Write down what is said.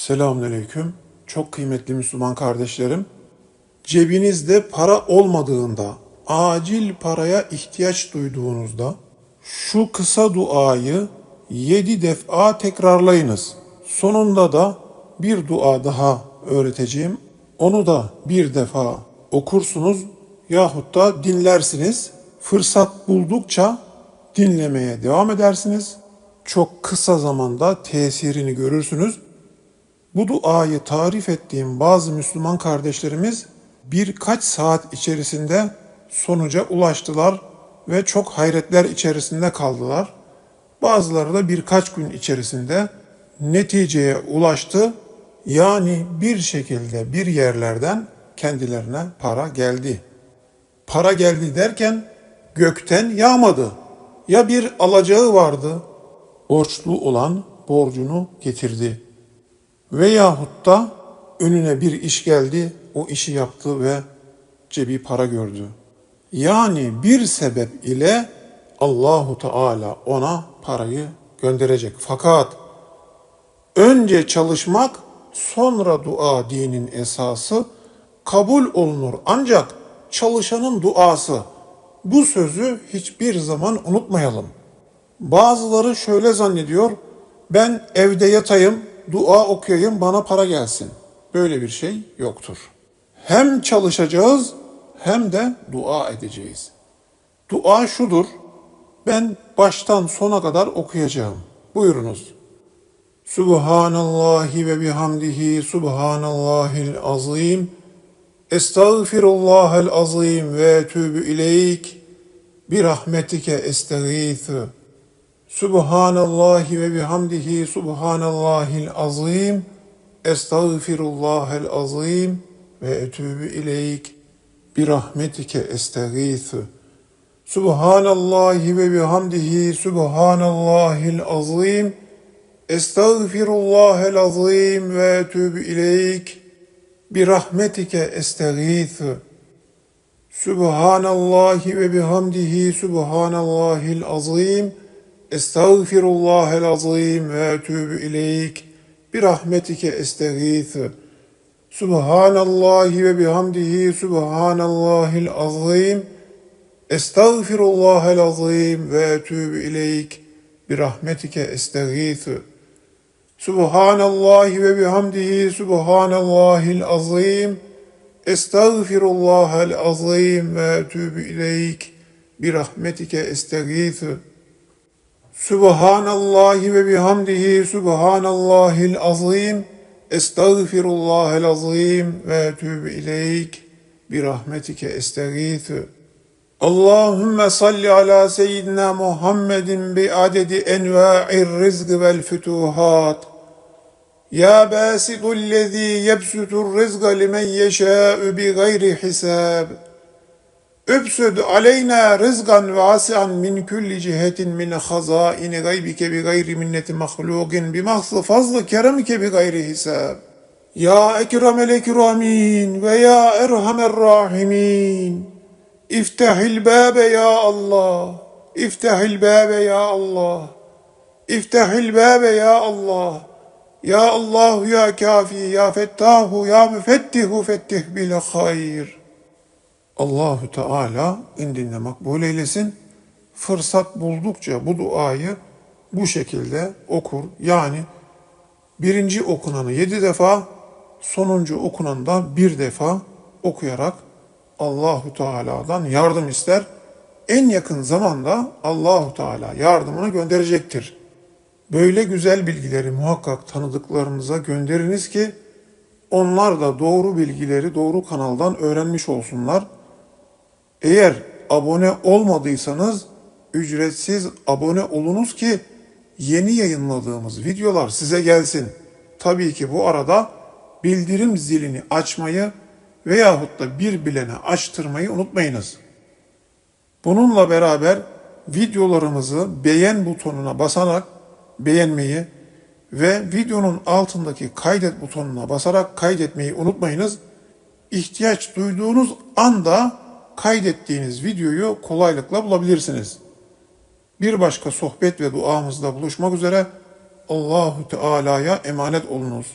Selamünaleyküm. Çok kıymetli Müslüman kardeşlerim. Cebinizde para olmadığında, acil paraya ihtiyaç duyduğunuzda şu kısa duayı yedi defa tekrarlayınız. Sonunda da bir dua daha öğreteceğim. Onu da bir defa okursunuz yahut da dinlersiniz. Fırsat buldukça dinlemeye devam edersiniz. Çok kısa zamanda tesirini görürsünüz. Bu duayı tarif ettiğim bazı Müslüman kardeşlerimiz birkaç saat içerisinde sonuca ulaştılar ve çok hayretler içerisinde kaldılar. Bazıları da birkaç gün içerisinde neticeye ulaştı. Yani bir şekilde bir yerlerden kendilerine para geldi. Para geldi derken gökten yağmadı. Ya bir alacağı vardı, borçlu olan borcunu getirdi. Veyahut da önüne bir iş geldi, o işi yaptı ve cebi para gördü. Yani bir sebep ile Allahu Teala ona parayı gönderecek. Fakat önce çalışmak, sonra dua dinin esası kabul olunur. Ancak çalışanın duası bu sözü hiçbir zaman unutmayalım. Bazıları şöyle zannediyor. Ben evde yatayım, dua okuyayım, bana para gelsin. Böyle bir şey yoktur. Hem çalışacağız hem de dua edeceğiz. Dua şudur. Ben baştan sona kadar okuyacağım. Buyurunuz. Subhanallahi ve bihamdihi subhanallahil azim. Estağfirullahel azim ve etûbü ileyk. Bir rahmetike estağîthü. Subhanallahi ve bihamdihi subhanallahil azim. Estağfirullahel azim ve etûbü ileyk. Bir rahmetike estağîthü. Subhanallahi ve bihamdihi subhanallahil azim. Estağfirullahel azim ve etûbü ileyk. Bir rahmetike estağîthü. Subhanallahi ve bihamdihi subhanallahil azim. Estağfirullahel azim ve etûbü ileyk. Bir rahmetike estağîthü. Subhanallahi ve bihamdihi subhanallahil azim. Estağfirullahel azim ve etûbü ileyk. Bir rahmetike estağîthü. Subhanallahi ve bihamdihi subhanallahil azim. Estağfirullahel azim ve etûbü ileyk. Bir rahmetike estağîthü. Subhanallahi ve bihamdihi subhanallahil azim. Estağfirullahel azim ve etûbü ileyk. Bir rahmetike estağîthü. Allahümme salli ala seyyidina Muhammedin bi adedi enva'ir rizgı vel fütuhat. Ya basitullezî yebsutur rizqa limen yeşâ'ü bi gayri hisab. Übsüd aleyna rızgan vasian min kulli cihetin min hazaini gaybike bi gayri minneti mahlugin bi mahsı fazlı keremike bi gayri hisab. Ya ekremel ekramin ve ya erhamer rahimin. İftahil babe ya Allah. İftahil babe ya Allah. İftahil babe ya Allah. Ya Allah ya kafi ya fettahu ya müfettihu fettih bil hayr. Allahu Teala indinde makbul eylesin. Fırsat buldukça bu duayı bu şekilde okur. Yani birinci okunanı yedi defa, sonuncu okunanı da bir defa okuyarak Allahu Teala'dan yardım ister. En yakın zamanda Allahu Teala yardımını gönderecektir. Böyle güzel bilgileri muhakkak tanıdıklarınıza gönderiniz ki onlar da doğru bilgileri doğru kanaldan öğrenmiş olsunlar. Eğer abone olmadıysanız ücretsiz abone olunuz ki yeni yayınladığımız videolar size gelsin. Tabii ki bu arada bildirim zilini açmayı veyahut da bir bilene açtırmayı unutmayınız. Bununla beraber videolarımızı beğen butonuna basarak beğenmeyi ve videonun altındaki kaydet butonuna basarak kaydetmeyi unutmayınız. İhtiyaç duyduğunuz anda kaydettiğiniz videoyu kolaylıkla bulabilirsiniz. Bir başka sohbet ve duamızda buluşmak üzere Allahu Teala'ya emanet olunuz.